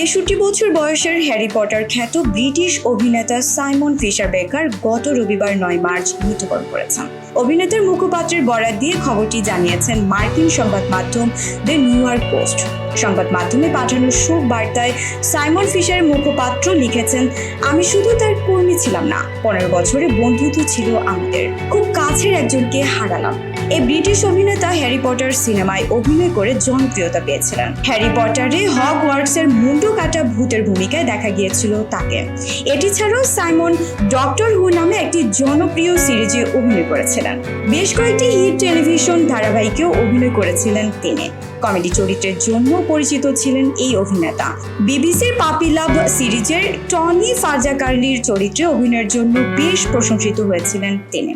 তেষট্টি বছর বয়সের হ্যারি পটার খ্যাত ব্রিটিশ অভিনেতা সাইমন ফিশার বেকার গত রবিবার নয় মার্চ মৃত্যুবরণ করেছেন। অভিনেতার মুখপাত্রের বরাত দিয়ে খবরটি জানিয়েছেন মার্কিন সংবাদ মাধ্যম দ্য নিউ ইয়র্ক পোস্ট। সংবাদ মাধ্যমে পাঠানো শোক বার্তায় সাইমন ফিশারের মুখপাত্র লিখেছেন, আমি শুধু তার কর্মী ছিলাম না, পনেরো বছরে বন্ধুত্ব ছিল আমাদের। খুব কাছের একজনকে হারালাম। এই ব্রিটিশ অভিনেতা হ্যারি পটার সিনেমায় অভিনয় করে জনপ্রিয়তা পেয়েছিলেন। হ্যারি পটারে হক ওয়ার্কসের মুন্ডু কাটা ভূতের ভূমিকায় দেখা গিয়েছিল তাকে। এটি ছাড়াও সাইমন ডক্টর হু নামে একটি জনপ্রিয় সিরিজে অভিনয় করেছিলেন। বেশ কয়েকটি হিট টেলিভিশন ধারাবাহিকেও অভিনয় করেছিলেন তিনি। কমেডি চরিত্রের জন্য পরিচিত ছিলেন এই অভিনেতা। বিবিসির পাপি লাভ সিরিজের টনি ফাজাকার্লির চরিত্রে অভিনয়ের জন্য বেশ প্রশংসিত হয়েছিলেন তিনি।